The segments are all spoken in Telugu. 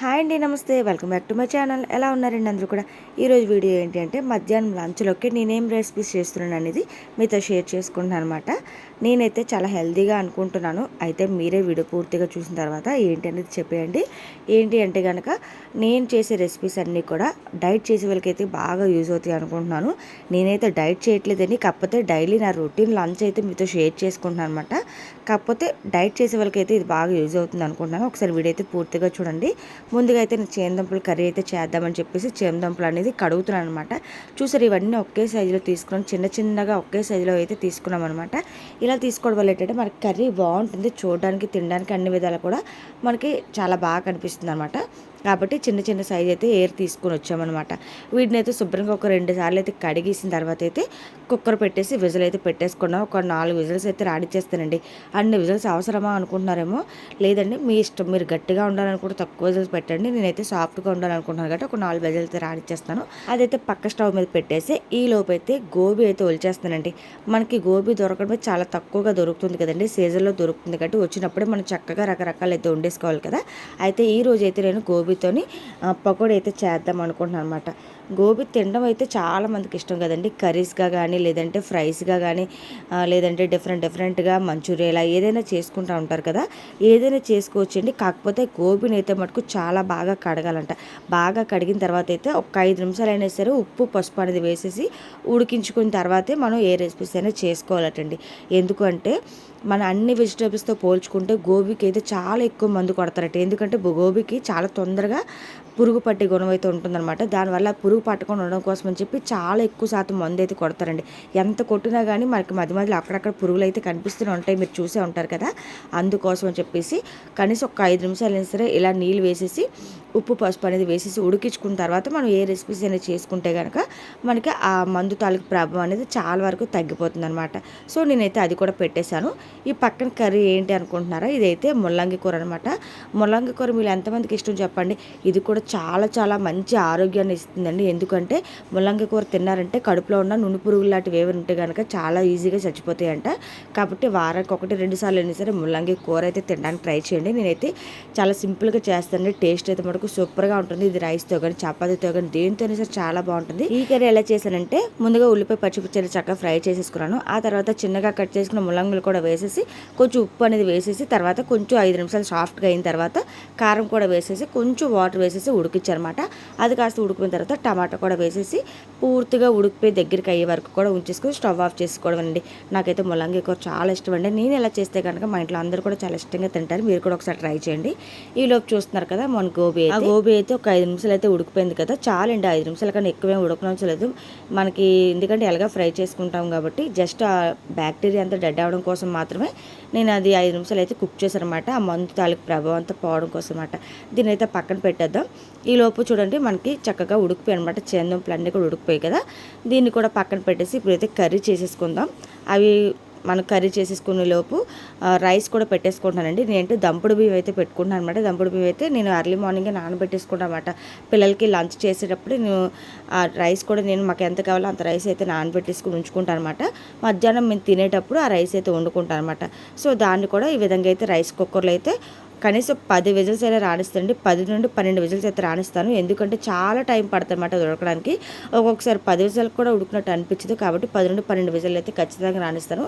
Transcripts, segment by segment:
హాయ్ అండి నమస్తే. Welcome back to my channel. ఎలా ఉన్నారండి అందరూ కూడా? ఈరోజు వీడియో ఏంటి అంటే మధ్యాహ్నం లంచ్లోకి నేనేం రెసిపీస్ చేస్తున్నాను అనేది మీతో షేర్ చేసుకుంటున్నాను అనమాట నేనైతే చాలా హెల్తీగా అనుకుంటున్నాను. అయితే మీరే వీడియో పూర్తిగా చూసిన తర్వాత ఏంటి అనేది చెప్పేయండి. ఏంటి అంటే కనుక నేను చేసే రెసిపీస్ అన్నీ కూడా డైట్ చేసే వాళ్ళకైతే బాగా యూజ్ అవుతాయి అనుకుంటున్నాను. నేనైతే డైట్ చేయట్లేదని కాకపోతే డైలీ నా రొటీన్ లంచ్ అయితే మీతో షేర్ చేసుకుంటున్నాను అనమాట కాకపోతే డైట్ చేసే వాళ్ళకైతే ఇది బాగా యూజ్ అవుతుంది అనుకుంటున్నాను. ఒకసారి వీడియో అయితే పూర్తిగా చూడండి. ముందుగా అయితే నేను చేమదంపులు కర్రీ అయితే చేద్దామని చెప్పేసి చేమదంపులు అనేది కడుగుతున్నాను అనమాట చూసారు ఇవన్నీ ఒకే సైజులో తీసుకున్నాం చిన్న చిన్నగా ఒకే సైజులో అయితే తీసుకున్నాం అనమాట ఇలా తీసుకోవడం వల్ల ఏంటంటే మనకి కర్రీ బాగుంటుంది. చూడడానికి తినడానికి అన్ని విధాలు కూడా మనకి చాలా బాగా కనిపిస్తుంది అనమాట కాబట్టి చిన్న చిన్న సైజ్ అయితే ఎయిర్ తీసుకొని వచ్చామన్నమాట. వీటిని అయితే శుభ్రంగా ఒక రెండు సార్లు అయితే కడిగేసిన తర్వాత అయితే కుక్కర్ పెట్టేసి విజిల్ అయితే పెట్టేసుకున్నాం. ఒక నాలుగు విజిల్స్ అయితే రాడిచ్చేస్తానండి అన్ని విజిల్స్ అవసరమా అనుకుంటున్నారేమో లేదండి. మీ ఇష్టం మీరు గట్టిగా ఉండాలనుకుంటే తక్కువ విజిల్స్ పెట్టండి. నేనైతే సాఫ్ట్గా ఉండాలనుకుంటున్నాను కాబట్టి ఒక నాలుగు విజిల్స్ అయితే రాడిచ్చేస్తాను అదైతే పక్క స్టవ్ మీద పెట్టేసి ఈ లోపు అయితే గోబీ అయితే ఒలిచేస్తానండి. మనకి గోబీ దొరకడమే చాలా తక్కువగా దొరుకుతుంది కదండి. సీజన్లో దొరుకుతుంది కాబట్టి వచ్చినప్పుడే మనం చక్కగా రకరకాలు అయితే వండేసుకోవాలి కదా. అయితే ఈ రోజు అయితే నేను గోబీ గోబీతోని పకోడీ అయితే చేద్దాం అనుకుంటున్నాను అనమాట గోబీ తినడం అయితే చాలా మందికి ఇష్టం కదండి. కర్రీస్గా కానీ లేదంటే ఫ్రైస్గా కానీ లేదంటే డిఫరెంట్ డిఫరెంట్గా మంచూరియా ఏదైనా చేసుకుంటూ ఉంటారు కదా. ఏదైనా చేసుకోవచ్చండి. కాకపోతే గోబీని అయితే మటుకు చాలా బాగా కడగాలంట. బాగా కడిగిన తర్వాత అయితే ఒక ఐదు నిమిషాలు అయినా సరే ఉప్పు పసుపు అనేది వేసేసి ఉడికించుకున్న తర్వాతే మనం ఏ రెసిపీస్ అయినా చేసుకోవాలటండి. ఎందుకంటే మన అన్ని వెజిటేబుల్స్తో పోల్చుకుంటే గోబీకి అయితే చాలా ఎక్కువ మందు కొడతారట. ఎందుకంటే గోబీకి చాలా తొందరగా పురుగు పట్టే గుణం అయితే ఉంటుందన్నమాట. దానివల్ల పురుగు పట్టకుండా ఉండడం కోసం అని చెప్పి చాలా ఎక్కువ శాతం మందు అయితే కొడతారండి. ఎంత కొట్టినా కానీ మనకి మధ్య మధ్యలో అక్కడక్కడ పురుగులు అయితే కనిపిస్తూనే ఉంటాయి. మీరు చూసే ఉంటారు కదా. అందుకోసం అని చెప్పేసి కనీసం ఒక ఐదు నిమిషాలు అయినా సరే ఇలా నీళ్ళు వేసేసి ఉప్పు పసుపు అనేది వేసేసి ఉడికించుకున్న తర్వాత మనం ఏ రెసిపీస్ అయినా చేసుకుంటే కనుక మనకి ఆ మందు తాలూకు ప్రభావం అనేది చాలా వరకు తగ్గిపోతుంది అనమాట సో నేనైతే అది కూడా పెట్టేశాను. ఈ పక్కన కర్రీ ఏంటి అనుకుంటున్నారా? ఇదైతే ముల్లంగి కూర అనమాట ముల్లంగి కూర మీరు ఎంతమందికి ఇష్టం చెప్పండి. ఇది కూడా చాలా చాలా మంచి ఆరోగ్యాన్ని ఇస్తుందండి. ఎందుకంటే ముల్లంగి కూర తిన్నారంటే కడుపులో ఉన్న నును పురుగులు లాంటివి ఏమైనా ఉంటే కనుక చాలా ఈజీగా చచ్చిపోతాయంట. కాబట్టి వారానికి ఒకటి రెండు సార్లు అయినా సరే ముల్లంగి కూర అయితే తినడానికి ట్రై చేయండి. నేనైతే చాలా సింపుల్గా చేస్తానండి. టేస్ట్ అయితే మటుకు సూపర్గా ఉంటుంది. ఇది రైస్తో కానీ చపాతీతో కానీ దేనితోనే సరే చాలా బాగుంటుంది. ఈ కర్రీ ఎలా చేశానంటే ముందుగా ఉల్లిపాయ పచ్చిమిర్చి చక్కగా ఫ్రై చేసేసుకున్నాను. ఆ తర్వాత చిన్నగా కట్ చేసుకున్న ముల్లంగులు కూడా వేసేసి కొంచెం ఉప్పు అనేది వేసేసి తర్వాత కొంచెం ఐదు నిమిషాలు సాఫ్ట్గా అయిన తర్వాత కారం కూడా వేసేసి కొంచెం వాటర్ వేసేసి ఉడికించారనమాట అది కాస్త ఉడికిన తర్వాత టమాటా కూడా వేసేసి పూర్తిగా ఉడికిపోయి దగ్గరికి అయ్యే వరకు కూడా ఉంచేసుకొని స్టవ్ ఆఫ్ చేసుకోవడం అండి. నాకైతే ముల్లంగి కూర చాలా ఇష్టం అండి. నేను ఎలా చేస్తే కనుక మా ఇంట్లో అందరూ కూడా చాలా ఇష్టంగా తింటారు. మీరు కూడా ఒకసారి ట్రై చేయండి. ఈలోపు చూస్తున్నారు కదా మన గోబీ ఆ గోబీ అయితే ఒక ఐదు నిమిషాలు అయితే ఉడికిపోయింది కదా. చాలండి ఐదు నిమిషాల కన్నా ఎక్కువే ఉడకనవసలేదు మనకి ఎందుకంటే ఎలాగా ఫ్రై చేసుకుంటాం కాబట్టి జస్ట్ ఆ బ్యాక్టీరియా అంతా డెడ్ అవ్వడం కోసం మాత్రమే నేను అది ఐదు నిమిషాలు అయితే కుక్ చేశానమాట ఆ మందు తాలూకు ప్రభావం అంతా పోవడం కోసం అనమాట దీని అయితే పక్కన పెట్టేద్దాం. ఈ లోపు చూడండి మనకి చక్కగా ఉడికిపోయి అనమాట చేందంపులు అన్నీ కూడా ఉడికిపోయాయి కదా. దీన్ని కూడా పక్కన పెట్టేసి ఇప్పుడైతే కర్రీ చేసేసుకుందాం. అవి మనం కర్రీ చేసేసుకునే లోపు రైస్ కూడా పెట్టేసుకుంటానండి. నేనంటే దంపుడు బియ్యం అయితే పెట్టుకుంటాను అనమాట దంపుడు బియ్యం అయితే నేను ఎర్లీ మార్నింగే నానబెట్టేసుకుంటాను అనమాట పిల్లలకి లంచ్ చేసేటప్పుడు నేను ఆ రైస్ కూడా నేను మాకు ఎంత కావాలో అంత రైస్ అయితే నానబెట్టేసుకుని ఉంచుకుంటాను అనమాట మధ్యాహ్నం మేము తినేటప్పుడు ఆ రైస్ అయితే వండుకుంటాను అనమాట సో దాన్ని కూడా ఈ విధంగా అయితే రైస్ కుక్కర్లో అయితే కనీసం పది విజిల్స్ అయినా రాణిస్తానండి. పది నుండి పన్నెండు విజిల్స్ అయితే రాణిస్తాను. ఎందుకంటే చాలా టైం పడుతుంది అన్నమాట ఉడకడానికి ఒక్కొక్కసారి పది విజిల్ కూడా ఉడికినట్టు అనిపించదు కాబట్టి పది నుండి పన్నెండు విజిల్ అయితే ఖచ్చితంగా రాణిస్తాను.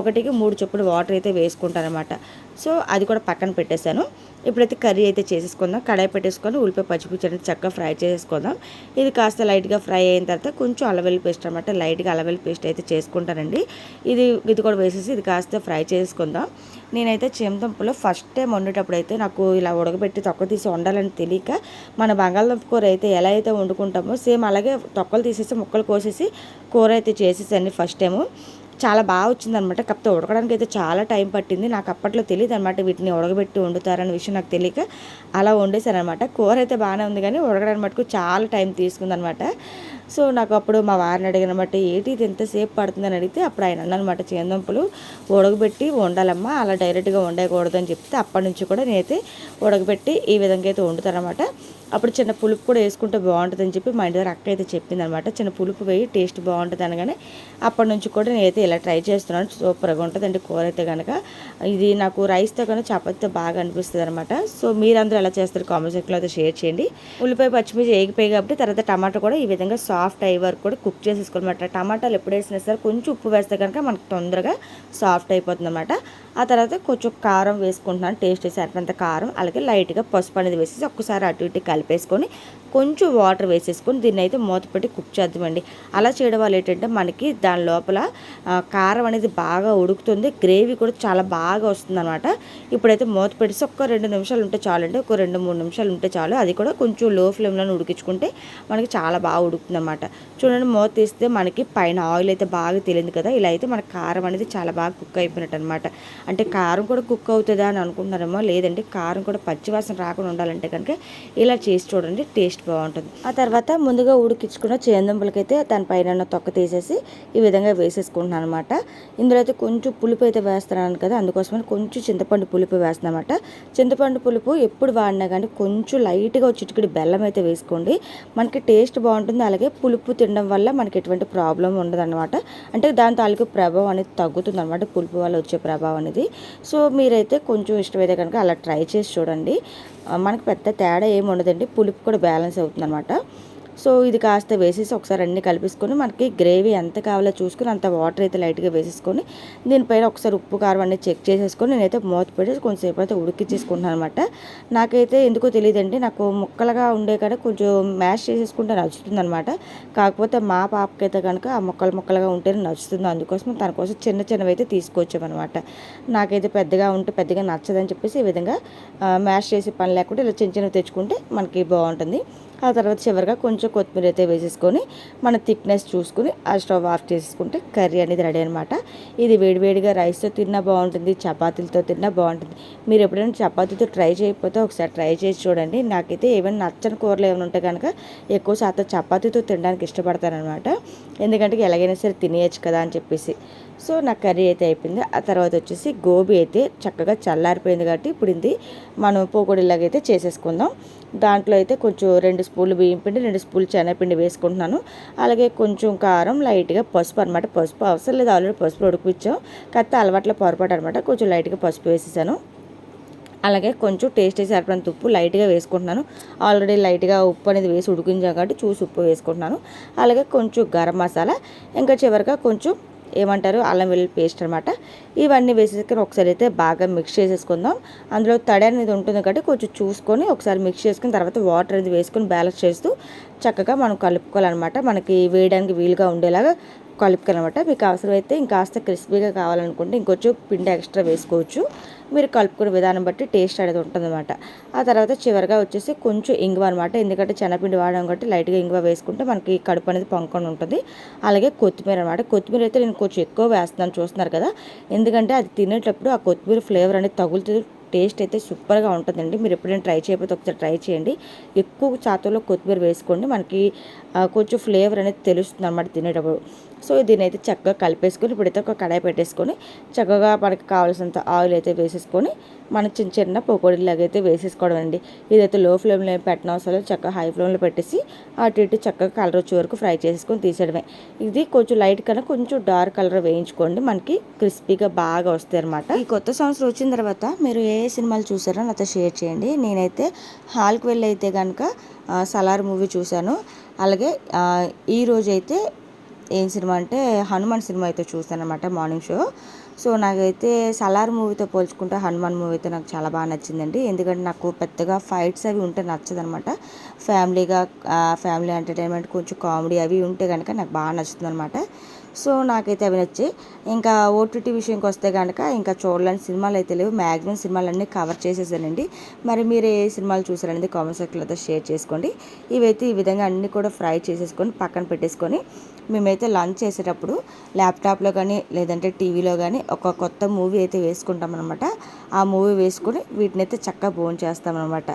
ఒకటికి మూడు చొప్పున వాటర్ అయితే వేసుకుంటాను అనమాట సో అది కూడా పక్కన పెట్టేశాను. ఇప్పుడైతే కర్రీ అయితే చేసేసుకుందాం. కడాయి పెట్టేసుకొని ఉల్లిపాయ పచ్చిపుచ్చి అనేది చక్కగా ఫ్రై చేసేసుకుందాం. ఇది కాస్త లైట్గా ఫ్రై అయిన తర్వాత కొంచెం అలవెల్లి పేస్ట్ అనమాట లైట్గా అలవెల్లి పేస్ట్ అయితే చేసుకుంటానండి. ఇది ఇది కూడా వేసేసి ఇది కాస్త ఫ్రై చేసుకుందాం. నేనైతే చెమదంపులో ఫస్ట్ టైం వండేటప్పుడు అయితే నాకు ఇలా ఉడకబెట్టి తొక్క తీసి వండాలని తెలియక మన బంగాళదుంప కూర అయితే ఎలా అయితే వండుకుంటామో సేమ్ అలాగే తొక్కలు తీసేసి ముక్కలు కోసేసి కూర అయితే చేసేసాను ఫస్ట్ టైము. చాలా బాగా వచ్చిందనమాట కాకపోతే ఉడకడానికి అయితే చాలా టైం పట్టింది. నాకు అప్పట్లో తెలియదు అనమాట వీటిని ఉడకబెట్టి వండుతారనే విషయం నాకు తెలియక అలా వండేశారనమాట కూర అయితే బాగానే ఉంది కానీ ఉడకడానికి మటుకు చాలా టైం తీసుకుందనమాట సో నాకు అప్పుడు మా వారిని అడిగినమాట ఏంటి ఇది ఎంతసేపు పడుతుందని అడిగితే అప్పుడు ఆయన అన్నమాట చేందంపులు ఉడకబెట్టి వండాలమ్మా అలా డైరెక్ట్గా వండకూడదు అని చెప్తే అప్పటి నుంచి కూడా నేనైతే ఉడకబెట్టి ఈ విధంగా అయితే వండుతానమాట అప్పుడు చిన్న పులుపు కూడా వేసుకుంటే బాగుంటుందని చెప్పి మా ఇంటి దగ్గర అక్క అయితే చెప్పింది అనమాట చిన్న పులుపు వేయి టేస్ట్ బాగుంటుంది అనగానే అప్పటి నుంచి కూడా నేనైతే ఇలా ట్రై చేస్తున్నాను సూపర్గా ఉంటుందండి కూర అయితే కనుక ఇది నాకు రైస్తో కనుక చపాతీతో బాగా అనిపిస్తుంది అనమాట. సో మీరందరూ ఎలా చేస్తారు కామెంట్ సెక్షన్లో అయితే షేర్ చేయండి. ఉల్లిపాయ పచ్చిమిర్చి వేగిపోయి కాబట్టి తర్వాత టమాటా కూడా ఈ విధంగా సాఫ్ట్ అయ్యే వరకు కూడా కుక్ చేసేసుకోవాలన్నమాట టమాటాలు ఎప్పుడు వేసినా సరే కొంచెం ఉప్పు వేస్తే కనుక మనకు తొందరగా సాఫ్ట్ అయిపోతుంది అనమాట ఆ తర్వాత కొంచెం కారం వేసుకుంటున్నాను. టేస్ట్ చేసి కారం అలాగే లైట్గా పసుపు అనేది వేసేసి ఒక్కసారి అటు ఇటు కలిపేసుకొని కొంచెం వాటర్ వేసేసుకొని దీన్ని అయితే మూత పెట్టి కుక్ చేద్దామండి. అలా చేయడం వల్ల ఏంటంటే మనకి దాని లోపల కారం అనేది బాగా ఉడుకుతుంది గ్రేవీ కూడా చాలా బాగా వస్తుంది అనమాట ఇప్పుడైతే మూత పెట్టి ఒక్క రెండు నిమిషాలు ఉంటే చాలండి ఒక రెండు మూడు నిమిషాలు ఉంటే చాలు. అది కూడా కొంచెం లో ఫ్లేమ్లో ఉడికించుకుంటే మనకి చాలా బాగా ఉడుకుతుంది అనమాట చూడండి మూత తీస్తే మనకి పైన ఆయిల్ అయితే బాగా తెలియదు కదా ఇలా అయితే మన కారం అనేది చాలా బాగా కుక్ అయిపోయినట్టు అనమాట అంటే కారం కూడా కుక్ అవుతుందా అని అనుకుంటున్నారేమో లేదండి కారం కూడా పచ్చివాసన రాకుండా ఉండాలంటే కనుక ఇలా చేసి చూడండి టేస్ట్ బాగుంటుంది. ఆ తర్వాత ముందుగా ఉడికించుకున్న చేందంపులకైతే దానిపైన తొక్క తీసేసి ఈ విధంగా వేసేసుకుంటున్నాను అనమాట ఇందులో అయితే కొంచెం పులుపు అయితే వేస్తున్నాను కదా అందుకోసమని కొంచెం చింతపండు పులుపు వేస్తున్నాను అనమాట చింతపండు పులుపు ఎప్పుడు వాడినా కానీ కొంచెం లైట్గా చిటికిడి బెల్లం అయితే వేసుకోండి. మనకి టేస్ట్ బాగుంటుంది అలాగే పులుపు తినడం వల్ల మనకి ఎటువంటి ప్రాబ్లం ఉండదన్నమాట అంటే దాని తాలూకు ప్రభావం అనేది తగ్గుతుంది అనమాట పులుపు వల్ల వచ్చే ప్రభావం అనేది. సో మీరైతే కొంచెం ఇష్టమైతే కనుక అలా ట్రై చేసి చూడండి. మనకు పెద్ద తేడా ఏమి ఉండదండి. పులుపు కూడా బ్యాలెన్స్ అవుతుంది అనమాట సో ఇది కాస్త వేసేసి ఒకసారి అన్నీ కలిపేసుకొని మనకి గ్రేవీ ఎంత కావాలో చూసుకొని అంత వాటర్ అయితే లైట్గా వేసేసుకొని దీనిపైన ఒకసారి ఉప్పు కారం అన్నీ చెక్ చేసేసుకొని నేనైతే మూత పెట్టేసి కొంచెంసేపు అయితే ఉడికించేసుకుంటున్నాను అనమాట నాకైతే ఎందుకో తెలియదండి నాకు ముక్కలుగా ఉండే కానీ కొంచెం మ్యాష్ చేసేసుకుంటే నచ్చుతుంది అనమాట కాకపోతే మా పాపకైతే కనుక ఆ ముక్కలు ముక్కలుగా ఉంటేనే నచ్చుతుంది. అందుకోసం తన కోసం చిన్న చిన్నవి అయితే తీసుకొచ్చామన్నమాట నాకైతే పెద్దగా ఉంటే పెద్దగా నచ్చదని చెప్పేసి ఈ విధంగా మ్యాష్ చేసే పని లేకుండా ఇలా చిన్న చిన్నవి తెచ్చుకుంటే మనకి బాగుంటుంది. ఆ తర్వాత చివరిగా కొంచెం కొత్తిమీర అయితే వేసేసుకొని మన థిక్నెస్ చూసుకుని ఆ స్టవ్ ఆఫ్ చేసుకుంటే కర్రీ అనేది రెడీ అనమాట ఇది వేడివేడిగా రైస్తో తిన్నా బాగుంటుంది చపాతీలతో తిన్నా బాగుంటుంది. మీరు ఎప్పుడైనా చపాతీతో ట్రై చేయకపోతే ఒకసారి ట్రై చేసి చూడండి. నాకైతే ఏమైనా నచ్చని కూరలు ఏమైనా ఉంటే కనుక ఎక్కువ శాతం చపాతీతో తినడానికి ఇష్టపడతానమాట ఎందుకంటే ఎలాగైనా సరే తినేయచ్చు కదా అని చెప్పేసి. సో నా కర్రీ అయితే అయిపోయింది. ఆ తర్వాత వచ్చేసి గోబీ అయితే చక్కగా చల్లారిపోయింది కాబట్టి ఇప్పుడు ఇది మనం పోకొడిలాగైతే చేసేసుకుందాం. దాంట్లో అయితే కొంచెం రెండు స్పూన్లు బియ్యం పిండి రెండు స్పూన్లు శనగపిండి వేసుకుంటున్నాను. అలాగే కొంచెం కారం లైట్గా పసుపు అనమాట పసుపు అవసరం లేదు. ఆల్రెడీ పసుపు ఉడికిచ్చాం కాకపోతే అలవాట్లో పొరపాటు అనమాట కొంచెం లైట్గా పసుపు వేసేసాను. అలాగే కొంచెం టేస్ట్ సరిపడంత ఉప్పు లైట్గా వేసుకుంటున్నాను. ఆల్రెడీ లైట్గా ఉప్పు అనేది వేసి ఉడికించాం కాబట్టి చూసి ఉప్పు వేసుకుంటున్నాను. అలాగే కొంచెం గరం మసాలా. ఇంకా చివరిగా కొంచెం ఏమంటారు? అల్లం వెల్లుల్లి పేస్ట్ అనమాట ఇవన్నీ వేసేసుకొని ఒకసారి అయితే బాగా మిక్స్ చేసేసుకుందాం. అందులో తడి అనేది ఉంటుంది కాబట్టి కొంచెం చూసుకొని ఒకసారి మిక్స్ చేసుకుని తర్వాత వాటర్ అనేది వేసుకొని బ్యాలెన్స్ చేస్తూ చక్కగా మనం కలుపుకోవాలన్నమాట. మనకి వేయడానికి వీలుగా ఉండేలాగా కలుపుకోవాలన్నమాట. మీకు అవసరమైతే ఇంకాస్త క్రిస్పీగా కావాలనుకుంటే ఇంకొంచెం పిండి ఎక్స్ట్రా వేసుకోవచ్చు. మీరు కలుపుకునే విధానం బట్టి టేస్ట్ అనేది ఉంటుందన్నమాట. ఆ తర్వాత చివరిగా వచ్చేసి కొంచెం ఇంగువ అనమాట ఎందుకంటే చిన్నపిండి వాడడం కాబట్టి లైట్గా ఇంగువ వేసుకుంటే మనకి కడుపు అనేది పొంగకుండా ఉంటుంది. అలాగే కొత్తిమీర అనమాట కొత్తిమీర అయితే నేను కొంచెం ఎక్కువ వేస్తున్నాను చూస్తున్నారు కదా. ఎందుకంటే అది తినేటప్పుడు ఆ కొత్తిమీర ఫ్లేవర్ అనేది తగులుతుంది. టేస్ట్ అయితే సూపర్గా ఉంటుందండి. మీరు ఎప్పుడైనా ట్రై చేయకపోతే ఒకసారి ట్రై చేయండి. ఎక్కువ శాతంలో కొత్తిమీర వేసుకోండి. మనకి కొంచెం ఫ్లేవర్ అనేది తెలుస్తుంది అనమాట తినేటప్పుడు. సో దీని అయితే చక్కగా కలిపేసుకొని ఇప్పుడైతే ఒక కడాయి పెట్టేసుకొని చక్కగా మనకి కావాల్సినంత ఆయిల్ అయితే వేసేసుకొని మన చిన్న చిన్న పకోడీలాగా అయితే వేసేసుకోవడం అండి. ఇదైతే లో ఫ్లేమ్లో పెట్టిన అవసరం చక్కగా హై ఫ్లేమ్లో పెట్టేసి అటు ఇటు చక్కగా కలర్ వచ్చే వరకు ఫ్రై చేసుకొని తీసేయడమే. ఇది కొంచెం లైట్ కన్నా కొంచెం డార్క్ కలర్ వేయించుకోండి. మనకి క్రిస్పీగా బాగా వస్తాయి అనమాట ఈ కొత్త సంవత్సరం వచ్చిన తర్వాత మీరు ఏ సినిమాలు చూసారో నాతో షేర్ చేయండి. నేనైతే హాల్కి వెళ్ళి అయితే కనుక సలార్ మూవీ చూశాను. అలాగే ఈరోజు అయితే ఏం సినిమా అంటే హనుమాన్ సినిమా అయితే చూసాను అనమాట మార్నింగ్ షో. సో నాకైతే సలార్ మూవీతో పోల్చుకుంటే హనుమాన్ మూవీ అయితే నాకు చాలా బాగా నచ్చిందండి. ఎందుకంటే నాకు పెద్దగా ఫైట్స్ అవి ఉంటే నచ్చదనమాట. ఫ్యామిలీగా ఫ్యామిలీ ఎంటర్టైన్మెంట్ కొంచెం కామెడీ అవి ఉంటే కనుక నాకు బాగా నచ్చుతుంది అనమాట సో నాకైతే అవి నచ్చాయి. ఇంకా ఓటీటీ విషయంకి వస్తే కనుక ఇంకా చూడలేని సినిమాలు అయితే లేవు. మ్యాక్సిమం సినిమాలన్నీ కవర్ చేసేసానండి. మరి మీరు ఏ సినిమాలు చూసారనేది కామెంట్ సెక్షన్లో షేర్ చేసుకోండి. ఇవైతే ఈ విధంగా అన్నీ కూడా ఫ్రై చేసేసుకొని పక్కన పెట్టేసుకొని మేమైతే లంచ్ చేసేటప్పుడు ల్యాప్టాప్లో కానీ లేదంటే టీవీలో కానీ ఒక కొత్త మూవీ అయితే వేసుకుంటాం అనమాట ఆ మూవీ వేసుకొని వీటిని అయితే చక్కగా భోజనం చేస్తామన్నమాట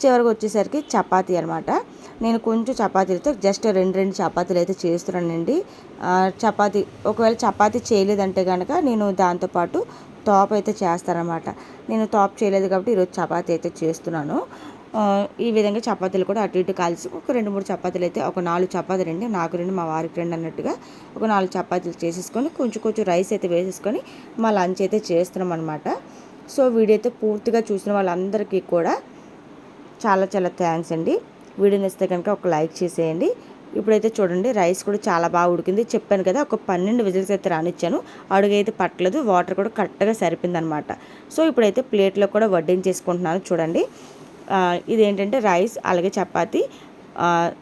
చివరికి వచ్చేసరికి చపాతీ అనమాట నేను కొంచెం చపాతీలతో జస్ట్ రెండు రెండు చపాతీలు అయితే చేస్తున్నానండి. చపాతి చపాతీ ఒకవేళ చపాతీ చేయలేదంటే కనుక నేను దాంతోపాటు టాప్ అయితే చేస్తానమాట నేను టాప్ చేయలేదు కాబట్టి ఈరోజు చపాతీ అయితే చేస్తున్నాను. ఈ విధంగా చపాతీలు కూడా అటు ఇటు కాల్చి ఒక రెండు మూడు చపాతీలు అయితే ఒక నాలుగు చపాతీలు అండి నాకు రెండు మా వారికి రెండు అన్నట్టుగా ఒక నాలుగు చపాతీలు చేసేసుకొని కొంచెం కొంచెం రైస్ అయితే వేసేసుకొని మా లంచ్ అయితే చేస్తున్నాం అనమాట సో వీడియో అయితే పూర్తిగా చూసిన వాళ్ళందరికీ కూడా చాలా చాలా థ్యాంక్స్ అండి. వీడియోని ఇస్తే కనుక ఒక లైక్ చేసేయండి. ఇప్పుడైతే చూడండి రైస్ కూడా చాలా బాగా ఉడికింది. చెప్పాను కదా ఒక పన్నెండు విజిల్స్ అయితే రానిచ్చాను. అడుగైతే పట్టలేదు వాటర్ కూడా కరెక్ట్గా సరిపోయింది అనమాట సో ఇప్పుడైతే ప్లేట్లో కూడా వడ్డించేసుకుంటున్నాను చూడండి. ఇదేంటంటే రైస్ అలాగే చపాతి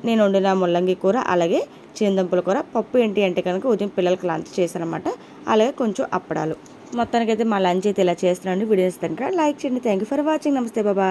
నేను వండిన ముల్లంగి కూర అలాగే చిందంపుల కూర పప్పు ఏంటి అంటే కనుక ఉదయం పిల్లలకి లంచ్ చేశానమాట అలాగే కొంచెం అప్పడాలు. మొత్తానికైతే మా లంచ్ అయితే ఇలా చేస్తున్నాను. వీడియోస్ కనుక లైక్ చేయండి. థ్యాంక్ యూ ఫర్ వాచింగ్ నమస్తే. బాబా